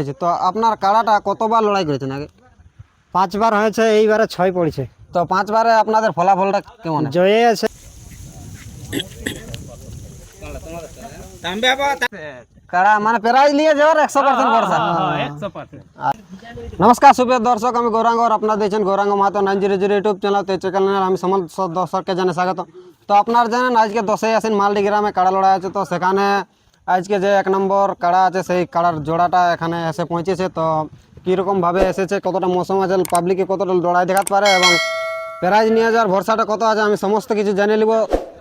হয়েছে। তো আপনার কাড়াটা কতবার লড়াই করেছেন আগে? পাঁচবার হয়েছে এইবারে ছয় পড়েছে। তো পাঁচবারে আপনাদের ফলাফলটা কেমন? জয়ে আছে। কাড়া মানে প্রাইজ নিয়ে যাওয়ার একশো পার্সেন্ট ভরসা। নমস্কার সুপ্রিয় দর্শক আমি গৌরাঙ্গ আর আপনারা দেখছেন Gauranga Mahato nine zero zero YouTube channel তো এই চ্যানেলের আমি সমস্ত দর্শককে জানে স্বাগত। তো আপনারা জানেন আজকে দশই আসেন মালডি গ্রামে কাড়া লড়াই আছে তো সেখানে আজকে যে এক নম্বর কাড়া আছে সেই কাড়ার জোড়াটা এখানে এসে পৌঁছেছে। তো কীরকমভাবে এসেছে কতটা মৌসুম আছে পাবলিকে কতটা লড়াই দেখাতে পারে এবং প্রাইজ নিয়ে যাওয়ার ভরসাটা কত আছে আমি সমস্ত কিছু জেনে নিব।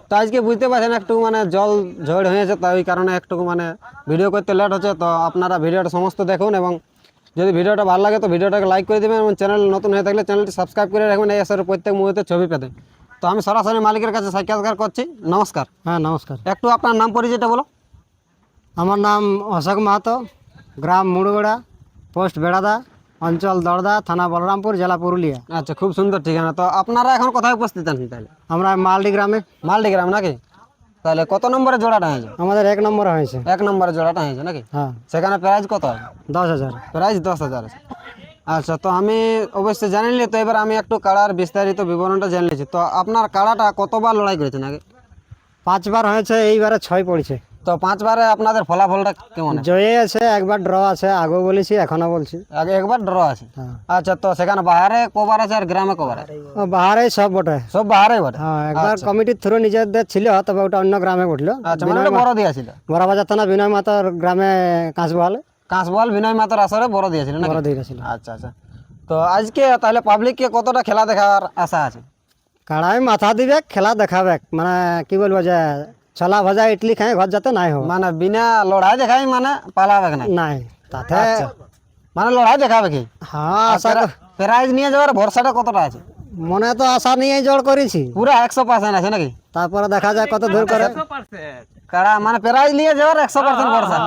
তো আজকে বুঝতে পারছেন একটু মানে জল ঝড় হয়েছে তো ওই কারণে একটু মানে ভিডিও করতে লেট হচ্ছে। তো আপনারা ভিডিওটা সমস্ত দেখুন এবং যদি ভিডিওটা ভালো লাগে তো ভিডিওটাকে লাইক করে দেবেন এবং চ্যানেল নতুন হয়ে থাকলে চ্যানেলটি সাবস্ক্রাইব করে রাখবেন এই আসলে প্রত্যেক মুহূর্তে ছবি পেতে। তো আমি সরাসরি মালিকের কাছে সাক্ষাৎকার করছি। নমস্কার। হ্যাঁ নমস্কার। একটু আপনার নাম পরিচয়টা বলো। আমার নাম অশোক মাহাতো গ্রাম মুড়গোড়া পোস্ট বেড়াদা অঞ্চল দড়দা থানা বলরামপুর জেলা পুরুলিয়া। আচ্ছা খুব সুন্দর ঠিকানা। তো আপনারা এখন কোথায় উপস্থিত আছেন তাহলে? আমরা মালডি গ্রামে। মালডি গ্রাম নাকি? তাহলে কত নম্বরে জোড়াটা হয়েছে? আমাদের এক নম্বরে হয়েছে। এক নম্বরে জোড়াটা হয়েছে নাকি? হ্যাঁ। সেখানে প্রাইজ কত? দশ হাজার। প্রাইস দশ হাজার আচ্ছা তো আমি অবশ্যই জানি নিলে তো এবার আমি একটু কাড়ার বিস্তারিত বিবরণটা জেনে নিয়েছি তো আপনার কাড়াটা কতবার লড়াই করেছেন আগে? পাঁচবার হয়েছে এইবারে ছয় পড়েছে। তো পাঁচবারে আপনাদের ফলাফলটা কেমন? জয়ে আছে একবার ড্র আছে আগেও বলেছি এখনও বলছি। আগে একবার ড্র আছে? হ্যাঁ। আচ্ছা তো সেখানে বাহারে কবার আছে আর গ্রামে কবার আছে? বাহারে সব বটে। সব বাহারে বটে? হ্যাঁ একবার কমিটির থ্রু নিজেদের ছিল তবে ওটা অন্য গ্রামে ঘটলো। আচ্ছা মানে বড় দিয়েছিল বড়বাজার থানা বিনয় মাতার গ্রামে কাঁচবহাল কাঁচবল বিনয় মাতার আসরে বড় দিয়েছিল নাকি? বড় দিয়েছিল আচ্ছা আচ্ছা। তো আজকে তাহলে পাবলিককে কতটা খেলা দেখার আশা আছে? কাড়াই মাথা দিবে খেলা দেখাবে। মানে কি বলব যে ছলা ভাজা ইডলি খাই ঘর যাতে নাই হোক মানে বিনা লড়াই দেখাই মানে পালাবে না নাই তাতে মানে লড়াই দেখাবে কি? হ্যাঁ আশা প্রাইজ নিয়ে যাওয়ার ভরসাটা কতটা আছে? মনে তো আশা নিয়ে জোর করেছি পুরো একশো পার্সেন্ট আছে নাকি? তারপরে দেখা যায় কত দূর করে কারা মানে প্রাইজ নিয়ে যাওয়ার একশো পার্সেন্ট ভরসা।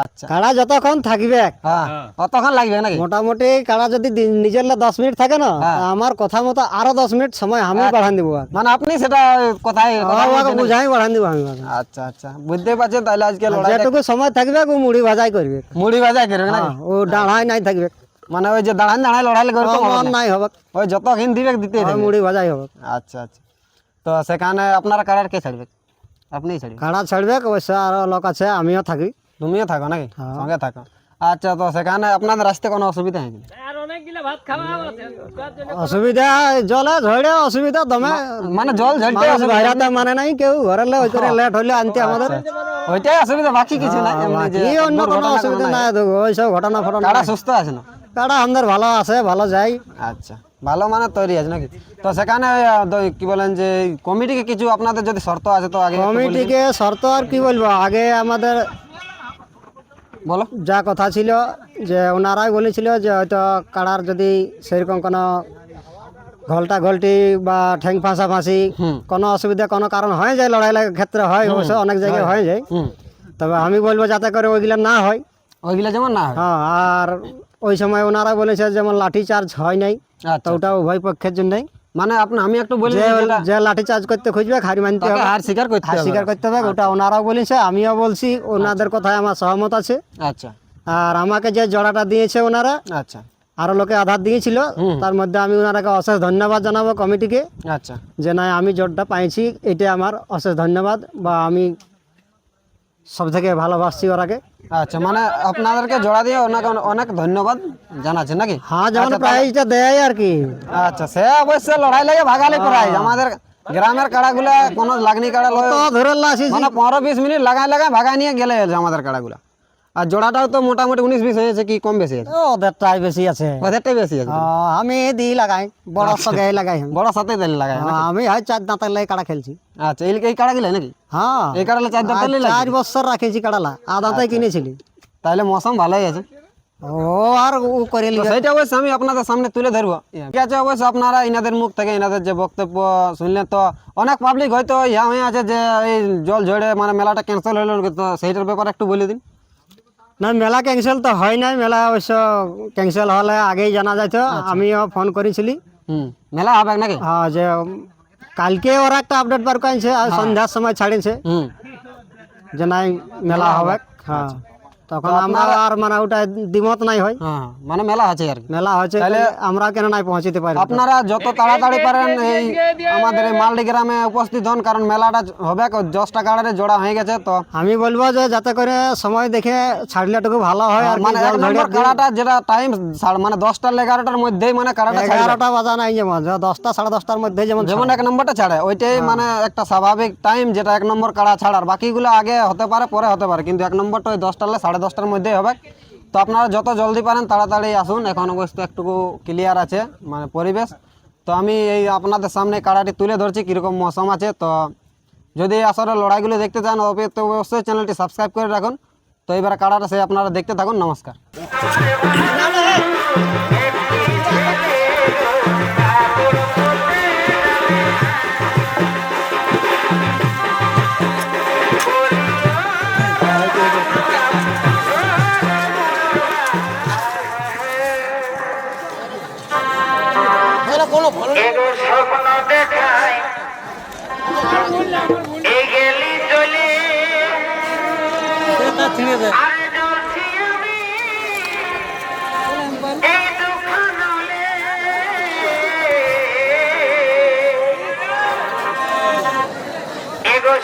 আচ্ছা। কাড়া যতক্ষণ থাকবে। হ্যাঁ কতক্ষণ লাগবে নাকি? মোটামুটি কাড়া যদি দি- নিজের লা দশ মিনিট থাকে না তা আমার কথা মতো আরও দশ মিনিট সময় আমি বাড়ান দিব আর। মানে আপনি সেটা কোথায় কথা আমাকে বলছেন নাকি? বুঝাই বাড়ান দিব আমি ওকে। আচ্ছা আচ্ছা। বুঝতে পারছেন তাহলে আজকে লড়াই যেটুকু সময় থাকবে ও মুড়ি ভাজাই করবে। মুড়ি ভাজা করবে নাকি? হ্যাঁ, ও ডাঢ়াই নাই থাকবে। মানে ওই যে দাঁড়ান দাঁড়ায় লড়াই করবে তো মন নাই হবে ওই যত হিন দিবে দিতে ওই মুড়ি ভাজাই হবে আচ্ছা আচ্ছা। তো সেখানে আপনারা কারার কে ছাড়বে? আপনিই ছাড়বে কাড়া ছাড়বে অবশ্য আরও লোক আছে আমিও থাকি। তুমিও থাকো নাকি? সঙ্গে থাকো। আচ্ছা তো সেখানে আপনাদের আসতে কোনো অসুবিধা হয়নি? অসুবিধা জলে ঝড়ে অসুবিধা দমে মানে জল ঝরতে মানুষ বাইরাতে মানে নাই কেউ ঘরে ওই করে লেট হইলে আনতে আমাদের। ওইটাই অসুবিধা বাকি কিছু নাই। এমনি কি অন্য কোনো অসুবিধা নাই। ওই সব ঘটনা ফটনা কারা সুস্থ আছে না? কাড়া আমাদের ভালো আছে ভালো যাই। আচ্ছা। ভালো মানে তৈরি আছে নাকি? তো সেখানে কি বলেন যে কমিটিকে কিছু আপনাদের যদি শর্ত আছে তো আগে। কমিটিকে শর্ত আর কি বলব? আগে আমাদের বলো। যা কথা ছিল যে ওনারাই বলেছিল যে হয়তো কাড়ার যদি সেরকম কোনো ঘলটা ঘলটি বা ঠ্যাং ফাঁসা ফাঁসি কোনো অসুবিধা কোনো কারণ হয়ে যায় লড়াই লাগার ক্ষেত্রে হয় অবশ্য অনেক জায়গায় হয়ে। যায়। তবে আমি বলব যাতে করে ওইগুলো না হয়। ওইগুলা যেমন না হ্যাঁ আর ওই সময় ওনারা বলেছে যেমন লাঠি চার্জ হয় নাই তো আচ্ছা। ওটা উভয় পক্ষের জন্যই। মানে আপনি আমি একটু বলি যে লাঠি চার্জ করতে খুঁজবে হারি মানতে হবে। হার স্বীকার করতে হার হবে। স্বীকার করতে হবে ওটা ওনারাও বলেছে আমিও বলছি ওনাদের কথায় আমার সহমত আছে। আচ্ছা। আর আমাকে যে জোড়াটা দিয়েছে ওনারা আচ্ছা। আরও লোকে আধার দিয়েছিল তার মধ্যে আমি ওনারাকে অশেষ ধন্যবাদ জানাব কমিটিকে। আচ্ছা। যে না আমি জোরটা পাইছি এটা আমার অশেষ ধন্যবাদ বা আমি সব থেকে ভালোবাসছি ওরাকে আচ্ছা মানে আপনাদেরকে জোড়া দিয়ে অনেক অনেক ধন্যবাদ জানাচ্ছেন নাকি? হ্যাঁ যেমন প্রাইজটা দেয় আর কি। আচ্ছা সে অবশ্যই লড়াই লাগে ভাগালে প্রাইজ আমাদের গ্রামের কাড়াগুলা কোনো লাগনি কাড়া লয় তো ধরে আসি মানে পনেরো বিশ মিনিট লাগাই লাগাই ভাগাই নিয়ে গেলে হয়েছে আমাদের কাড়াগুলা। আর জোড়াটাও তো মোটামুটি উনিশ বিশ হয়েছে কি কম বেশি আছে? ওদেরটাই বেশি আছে। ওদেরটাই বেশি আছে। আমি দিই লাগাই বড় সঙ্গে লাগাই। বড় সাথে দিলে লাগাই আমি হয় চার দাঁতের লাই কাড়া খেলছি। আচ্ছা এই এই কাড়া গেলে নাকি? হ্যাঁ। এই কাড়ালে চার দাঁত আর চার বছর রাখেছি কাড়ালা আদাতে কিনেছিলি। তাহলে মৌসুম ভালোই আছে। ও আর ও করে তো লিগে সেইটা অবশ্যই আমি আপনাদের সামনে তুলে ধরবো। ঠিক আছে অবশ্যই আপনারা ইনাদের মুখ থেকে ইনাদের যে বক্তব্য শুনলেন তো অনেক পাবলিক হয়তো ইয়া হয়ে আছে যে এই জল ঝড়ে মানে মেলাটা ক্যান্সেল হলো সেইটার ব্যাপারে একটু বলে দিন। না মেলা ক্যান্সেল তো হয় নাই মেলা অবশ্য ক্যান্সেল হলে আগেই জানা যাইত আমিও ফোন করেছিলি। মেলা হবে নাকি? হ্যাঁ যে কালকে ওরা একটা আপডেট বার করেছে আর সন্ধ্যার সময় ছাড়িয়েছে যে নাই মেলা হবে। হ্যাঁ। তখন আমরা আর মানে ওটা দ্বিমত নাই হয়। হ্যাঁ মানে মেলা আছে আর। মেলা হচ্ছে আমরা কেন নাই পৌঁছতে পারি আপনারা যত তাড়াতাড়ি পারেন এই আমাদের মালডি গ্রামে উপস্থিত হন কারণ মেলাটা হবে দশটা গাড়িতে জোড়া হয়ে গেছে তো। আমি বলব যে যাতে করে সময় দেখে ছাড়লেটুকু ভালো হয় আর মানে এক কাড়াটা যেটা টাইম মানে দশটা এগারোটার মধ্যেই মানে কাড়াটা এগারোটা বাজা নাই যেমন দশটা সাড়ে দশটার মধ্যে যেমন যেমন এক নম্বরটা ছাড়ে ওইটাই মানে একটা স্বাভাবিক টাইম যেটা এক নম্বর কাড়া ছাড়ার বাকিগুলো আগে হতে পারে পরে হতে পারে কিন্তু এক নম্বরটা ওই দশটা হলে সাড়ে দশটার মধ্যেই হবে। তো আপনারা যত জলদি পারেন, তাড়াতাড়ি আসুন। এখন অবস্থা একটুকু ক্লিয়ার আছে মানে পরিবেশ। তো আমি এই আপনাদের সামনে কাড়াটি তুলে ধরছি, কীরকম মৌসম আছে। তো যদি আসলে লড়াইগুলো দেখতে চান তো অবশ্যই চ্যানেলটি সাবস্ক্রাইব করে রাখুন। তো এবার কাড়াটা সে আপনারা দেখতে থাকুন। নমস্কার।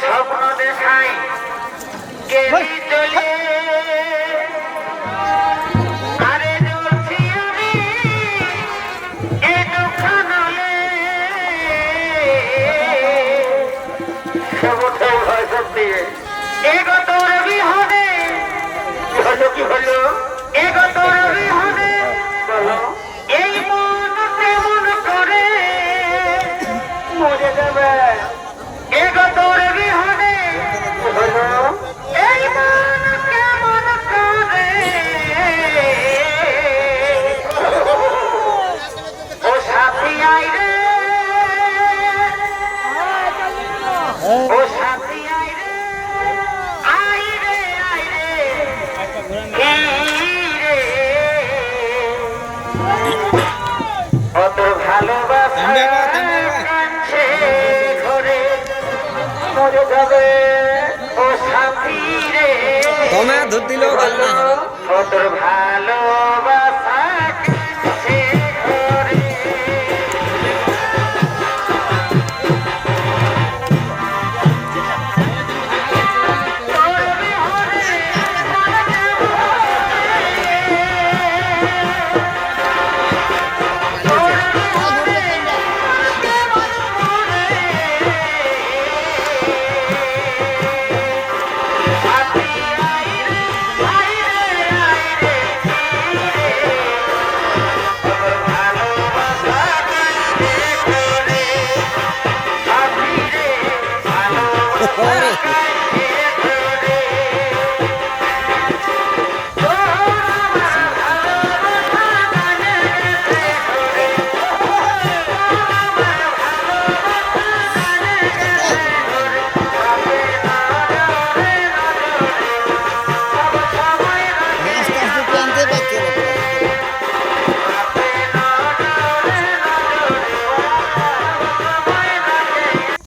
স্বপ্ন দেখায় গেলি চলে। আরে জ্বলছি আমি এই দুঃখ নলে সবটাই ভয় সত্যি এগো তোর বিহনে কি হলো তোমরা ধর দিলেও ভালো কত ভালোবাসা